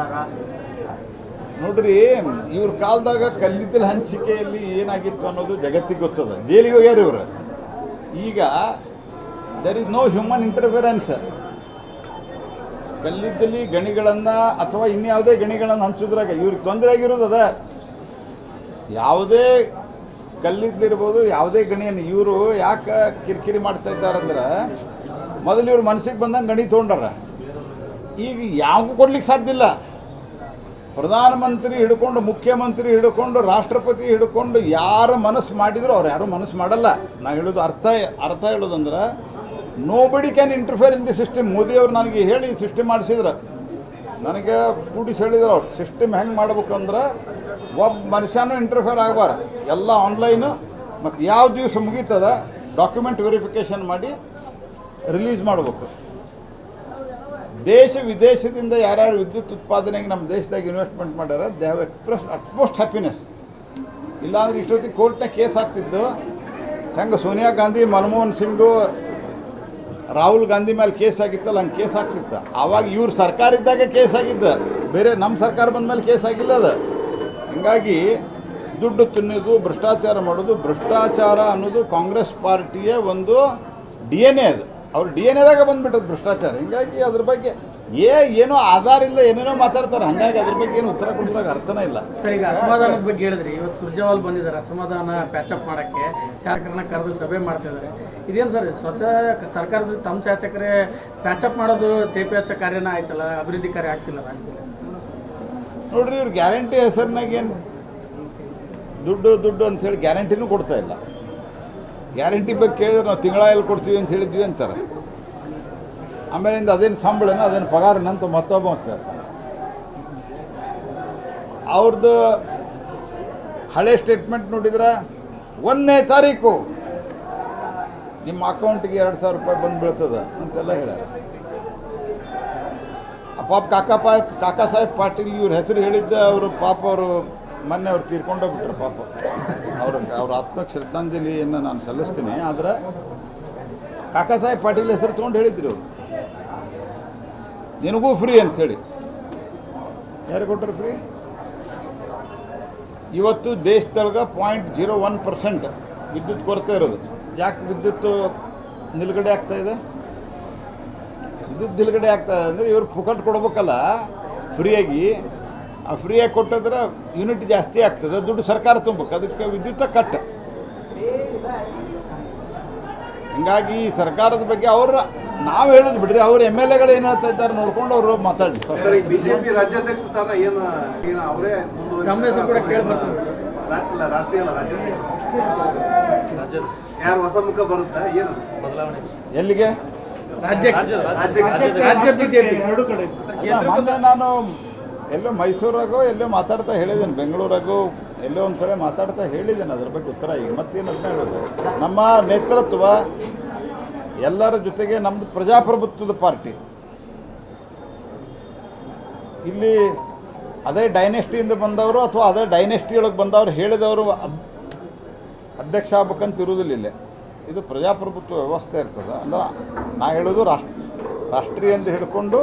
ಇದ್ದಾರಾ ನೋಡ್ರಿ, ಇವ್ರ ಕಾಲದಾಗ ಕಲ್ಲಿದ್ದಲ ಹಂಚಿಕೆಯಲ್ಲಿ ಏನಾಗಿತ್ತು ಅನ್ನೋದು ಜಗತ್ತಿಗೆ ಗೊತ್ತದ. ಜೈಲಿಗೆ ಹೋಗ್ಯಾರ ಇವರು. ಈಗ there is no human interference ಕಲ್ಲಿದ್ದಲ್ಲಿ ಗಣಿಗಳನ್ನು ಅಥವಾ ಇನ್ಯಾವುದೇ ಗಣಿಗಳನ್ನು ಹಂಚೋದ್ರಾಗ ಇವ್ರಿಗೆ ತೊಂದರೆ ಆಗಿರೋದದ. ಯಾವುದೇ ಕಲ್ಲಿದ್ದಲಿರ್ಬೋದು, ಯಾವುದೇ ಗಣಿಯನ್ನು ಇವರು ಯಾಕೆ ಕಿರಿಕಿರಿ ಮಾಡ್ತಾ ಇದ್ದಾರಂದ್ರೆ ಮೊದಲು ಇವ್ರ ಮನಸ್ಸಿಗೆ ಬಂದಂಗೆ ಗಣಿ ತೊಗೊಂಡಾರ. ಈಗ ಯಾವ ಕೊಡ್ಲಿಕ್ಕೆ ಸಾಧ್ಯ ಇಲ್ಲ. ಪ್ರಧಾನಮಂತ್ರಿ ಹಿಡ್ಕೊಂಡು, ಮುಖ್ಯಮಂತ್ರಿ ಹಿಡ್ಕೊಂಡು, ರಾಷ್ಟ್ರಪತಿ ಹಿಡ್ಕೊಂಡು ಯಾರು ಮನಸ್ಸು ಮಾಡಿದ್ರು ಅವ್ರು ಯಾರು ಮನಸ್ಸು ಮಾಡಲ್ಲ. ನಾ ಹೇಳೋದು ಅರ್ಥ ಅರ್ಥ ಹೇಳೋದಂದ್ರೆ nobody can interfere in the system ಮೋದಿಯವ್ರು ನನಗೆ ಹೇಳಿ ಸಿಸ್ಟಮ್ ಮಾಡಿಸಿದ್ರು. ನನಗೆ ಕೂಡಿಸಿ ಹೇಳಿದ್ರು ಅವ್ರು. ಸಿಸ್ಟಮ್ ಹೆಂಗೆ ಮಾಡ್ಬೇಕು ಅಂದ್ರೆ ಒಬ್ಬ ಮನುಷ್ಯನೂ ಇಂಟರ್ಫಿಯರ್ ಆಗಬಾರ್ದು. ಎಲ್ಲ ಆನ್ಲೈನು ಮತ್ತು ಯಾವ ದಿವಸ ಮುಗೀತದ ಡಾಕ್ಯುಮೆಂಟ್ ವೆರಿಫಿಕೇಷನ್ ಮಾಡಿ ರಿಲೀಸ್ ಮಾಡಬೇಕು. ದೇಶ ವಿದೇಶದಿಂದ ಯಾರ್ಯಾರು ವಿದ್ಯುತ್ ಉತ್ಪಾದನೆಗೆ ನಮ್ಮ ದೇಶದಾಗ ಇನ್ವೆಸ್ಟ್ಮೆಂಟ್ ಮಾಡ್ಯಾರ they have express utmost happiness ಇಲ್ಲಾಂದ್ರೆ ಇಷ್ಟೊತ್ತಿಗೆ ಕೋರ್ಟ್ನಾಗ ಕೇಸ್ ಆಗ್ತಿದ್ದು ಹೆಂಗೆ ಸೋನಿಯಾ ಗಾಂಧಿ, ಮನಮೋಹನ್ ಸಿಂಗು, ರಾಹುಲ್ ಗಾಂಧಿ ಮೇಲೆ ಕೇಸ್ ಆಗಿತ್ತಲ್ಲ, ಹಂಗೆ ಕೇಸ್ ಆಗ್ತಿತ್ತು ಆವಾಗ ಇವ್ರ ಸರ್ಕಾರ ಇದ್ದಾಗ ಕೇಸ್ ಆಗಿದ್ದ. ಬೇರೆ ನಮ್ಮ ಸರ್ಕಾರ ಬಂದ ಮೇಲೆ ಕೇಸ್ ಆಗಿಲ್ಲ ಅದು. ಹೀಗಾಗಿ ದುಡ್ಡು ತಿನ್ನೋದು, ಭ್ರಷ್ಟಾಚಾರ ಮಾಡೋದು, ಭ್ರಷ್ಟಾಚಾರ ಅನ್ನೋದು ಕಾಂಗ್ರೆಸ್ ಪಾರ್ಟಿಯ ಒಂದು ಡಿ ಎನ್ ಎ ಅದು. ಅವ್ರ ಡಿ ಎನ್ ಎದಾಗ ಬಂದ್ಬಿಟ್ಟದು ಭ್ರಷ್ಟಾಚಾರ. ಹಿಂಗಾಗಿ ಅದ್ರ ಬಗ್ಗೆ ಏ ಏನೋ ಆಧಾರ ಇಲ್ಲ ಏನೇನೋ ಮಾತಾಡ್ತಾರೆ. ಹಂಗಾಗಿ ಅದ್ರ ಬಗ್ಗೆ ಏನು ಉತ್ತರ ಕೊಡೋದ್ರಾಗ ಅರ್ಥನೇ ಇಲ್ಲ. ಸರ್ ಈಗ ಅಸಮಾಧಾನದ ಬಗ್ಗೆ ಹೇಳಿದ್ರಿ. ಇವತ್ತು ಸುರ್ಜೇವಾಲ್ ಬಂದಿದ್ದಾರೆ. ಅಸಮಾಧಾನ ಪ್ಯಾಚಪ್ ಮಾಡಕ್ಕೆ ಶಾಸಕರನ್ನ ಕರೆದು ಸಭೆ ಮಾಡ್ತಿದ್ದಾರೆ ಇದೇನು ಸರ್ ಸ್ವಚ್ಛ ಸರ್ಕಾರದ ತಮ್ಮ ಶಾಸಕರೇ ಪ್ಯಾಚಪ್ ಮಾಡೋದು ತೇಪಿ ಹಚ್ಚ ಕಾರ್ಯನ ಆಯ್ತಲ್ಲ ಅಭಿವೃದ್ಧಿ ಕಾರ್ಯ ಆಗ್ತಿಲ್ಲ ರಾಜ್ಯದಲ್ಲಿ ನೋಡ್ರಿ ಇವ್ರು ಗ್ಯಾರಂಟಿ ಹೆಸರಿನಾಗ ಏನು ದುಡ್ಡು ದುಡ್ಡು ಅಂಥೇಳಿ ಗ್ಯಾರಂಟಿನೂ ಕೊಡ್ತಾ ಇಲ್ಲ. ಗ್ಯಾರಂಟಿ ಬಗ್ಗೆ ಕೇಳಿದ್ರೆ ನಾವು ತಿಂಗಳ ಎಲ್ಲಿ ಕೊಡ್ತೀವಿ ಅಂತ ಹೇಳಿದ್ವಿ ಅಂತಾರೆ. ಆಮೇಲಿಂದ ಅದೇನು ಸಂಬಳನ ಅದೇನು ಪಗಾರನಂತ ಮತ್ತೊಬ್ಬ ಅಂತ ಹೇಳ್ತಾನೆ. ಅವ್ರದ್ದು ಹಳೆ ಸ್ಟೇಟ್ಮೆಂಟ್ ನೋಡಿದ್ರೆ, ಒಂದನೇ ತಾರೀಕು ನಿಮ್ಮ ಅಕೌಂಟಿಗೆ ಎರಡು ಸಾವಿರ ರೂಪಾಯಿ ಬಂದು ಬೀಳ್ತದ ಅಂತೆಲ್ಲ ಹೇಳ್ಯಾರ. ಪಾಪ ಕಾಕಾ ಪಾಯ್ ಕಾಕಾ ಸಾಹೇಬ್ ಪಾಟೀಲ್ ಇವ್ರ ಹೆಸರು ಹೇಳಿದ್ದ ಅವರು ಪಾಪ ಅವರು ಮೊನ್ನೆ ಅವ್ರು ತೀರ್ಕೊಂಡೋಗ್ಬಿಟ್ರು ಪಾಪ. ಅವ್ರ ಅವ್ರ ಆತ್ಮ ಶ್ರದ್ಧಾಂಜಲಿಯನ್ನು ನಾನು ಸಲ್ಲಿಸ್ತೀನಿ, ಆದ್ರೆ ಕಾಕಾ ಸಾಹೇಬ್ ಪಾಟೀಲ್ ಹೆಸರು ತೊಗೊಂಡು ಹೇಳಿದ್ರು ನಿನಗೂ ಫ್ರೀ ಅಂಥೇಳಿ ಯಾರು ಕೊಟ್ಟರು ಫ್ರೀ ಇವತ್ತು ದೇಶದೊಳಗೆ ಪಾಯಿಂಟ್ ಜೀರೋ ಒನ್ ಪರ್ಸೆಂಟ್ ವಿದ್ಯುತ್ ಕೊರತೆ ಇರೋದು. ಯಾಕೆ ವಿದ್ಯುತ್ ನಿಲುಗಡೆ ಆಗ್ತಾ ಇದೆ? ವಿದ್ಯುತ್ ನಿಲುಗಡೆ ಆಗ್ತಾ ಇದೆ ಅಂದರೆ ಇವರು ಪುಕಟ್ ಕೊಡ್ಬೇಕಲ್ಲ ಫ್ರೀಯಾಗಿ ಆ ಫ್ರೀಯಾಗಿ ಕೊಟ್ಟದ್ರೆ ಯೂನಿಟ್ ಜಾಸ್ತಿ ಆಗ್ತದೆ. ದುಡ್ಡು ಸರ್ಕಾರ ತುಂಬಬೇಕು. ಅದಕ್ಕೆ ವಿದ್ಯುತ್ ಕಟ್. ಹಿಂಗಾಗಿ ಸರ್ಕಾರದ ಬಗ್ಗೆ ಅವ್ರ ನಾವು ಹೇಳೋದು ಬಿಡ್ರಿ. ಅವ್ರ ಎಂ ಎಲ್ ಎಗಳು ಏನು ಹೇಳ್ತಾ ಇದ್ದಾರೆ ನೋಡ್ಕೊಂಡು ಅವರು ಮಾತಾಡಿ ಬಿಜೆಪಿ ರಾಜ್ಯಾಧ್ಯಕ್ಷ ಸ್ಥಾನ ಏನು ಏನು ಅವರೇ ಮುಂದುವರಿತಾರೆ? ನಮ್ಮ ಹೆಸರು ಕೂಡ ಕೇಳಿ ಬರ್ತಾರೆ. ರಾ- ಅಲ್ಲ, ರಾಷ್ಟ್ರೀಯ ಯಾರು ಹೊಸ ಮುಖ ಬರುತ್ತೆ ಏನು? ಎಲ್ಲಿಗೆ? ರಾಜ್ಯಕ್ಕೆ ರಾಜ್ಯಕ್ಕೆ ರಾಜ್ಯ ಬಿಜೆಪಿ ಎರಡು ಕಡೆ. ನಾನು ಎಲ್ಲೋ ಮೈಸೂರಾಗೋ, ಎಲ್ಲೋ ಮಾತಾಡ್ತಾ ಹೇಳಿದ್ದೀನಿ, ಬೆಂಗಳೂರಾಗೋ, ಎಲ್ಲೋ ಒಂದು ಕಡೆ ಮಾತಾಡ್ತಾ ಹೇಳಿದ್ದೇನೆ ಅದ್ರ ಬಗ್ಗೆ ಉತ್ತರ. ಈಗ ಮತ್ತೇನು ಅದನ್ನ ಹೇಳೋದು? ನಮ್ಮ ನೇತೃತ್ವ ಎಲ್ಲರ ಜೊತೆಗೆ ನಮ್ಮದು ಪ್ರಜಾಪ್ರಭುತ್ವದ ಪಾರ್ಟಿ. ಇಲ್ಲಿ ಅದೇ ಡೈನೆಸ್ಟಿಯಿಂದ ಬಂದವರು ಅಥವಾ ಅದೇ ಡೈನೆಸ್ಟಿ ಒಳಗೆ ಬಂದವರು ಹೇಳಿದವರು ಅಧ್ಯಕ್ಷ ಆಗ್ಬೇಕಂತ ಇರುವುದಿಲ್ಲ ಇದು ಪ್ರಜಾಪ್ರಭುತ್ವ ವ್ಯವಸ್ಥೆ ಇರ್ತದೆ. ಅಂದ್ರೆ ನಾ ಹೇಳೋದು ರಾಷ್ಟ್ರ ಎಂದು ಹಿಡ್ಕೊಂಡು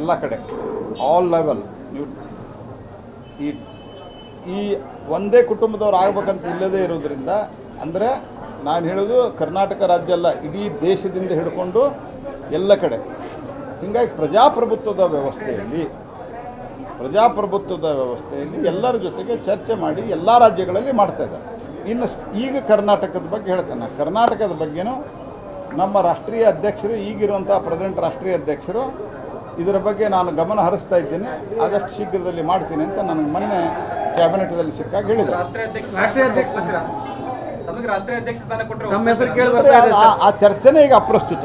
ಎಲ್ಲ ಕಡೆ ಆಲ್ ಲೆವೆಲ್ ನೀವು ಈ ಈ ಒಂದೇ ಕುಟುಂಬದವ್ರು ಆಗ್ಬೇಕಂತ ಇಲ್ಲದೇ ಇರೋದ್ರಿಂದ, ಅಂದರೆ ನಾನು ಹೇಳೋದು ಕರ್ನಾಟಕ ರಾಜ್ಯ ಅಲ್ಲ, ಇಡೀ ದೇಶದಿಂದ ಹಿಡ್ಕೊಂಡು ಎಲ್ಲ ಕಡೆ. ಹೀಗಾಗಿ ಪ್ರಜಾಪ್ರಭುತ್ವದ ವ್ಯವಸ್ಥೆಯಲ್ಲಿ ಪ್ರಜಾಪ್ರಭುತ್ವದ ವ್ಯವಸ್ಥೆಯಲ್ಲಿ ಎಲ್ಲರ ಜೊತೆಗೆ ಚರ್ಚೆ ಮಾಡಿ ಎಲ್ಲ ರಾಜ್ಯಗಳಲ್ಲಿ ಮಾಡ್ತಾ ಇದ್ದಾರೆ. ಇನ್ನು ಈಗ ಕರ್ನಾಟಕದ ಬಗ್ಗೆ ಹೇಳ್ತೇನೆ ಕರ್ನಾಟಕದ ಬಗ್ಗೆನೂ ನಮ್ಮ ರಾಷ್ಟ್ರೀಯ ಅಧ್ಯಕ್ಷರು ಈಗಿರುವಂಥ ಪ್ರೆಸೆಂಟ್ ರಾಷ್ಟ್ರೀಯ ಅಧ್ಯಕ್ಷರು ಇದರ ಬಗ್ಗೆ ನಾನು ಗಮನ ಹರಿಸ್ತಾ ಇದ್ದೇನೆ. ಆದಷ್ಟು ಶೀಘ್ರದಲ್ಲಿ ಮಾಡ್ತೀನಿ ಅಂತ ನನಗೆ ಮೊನ್ನೆ ಕ್ಯಾಬಿನೆಟ್ದಲ್ಲಿ ಸಿಕ್ಕಾಗ ಹೇಳಿದೆ. ಆ ಚರ್ಚೆನೇ ಈಗ ಅಪ್ರಸ್ತುತ.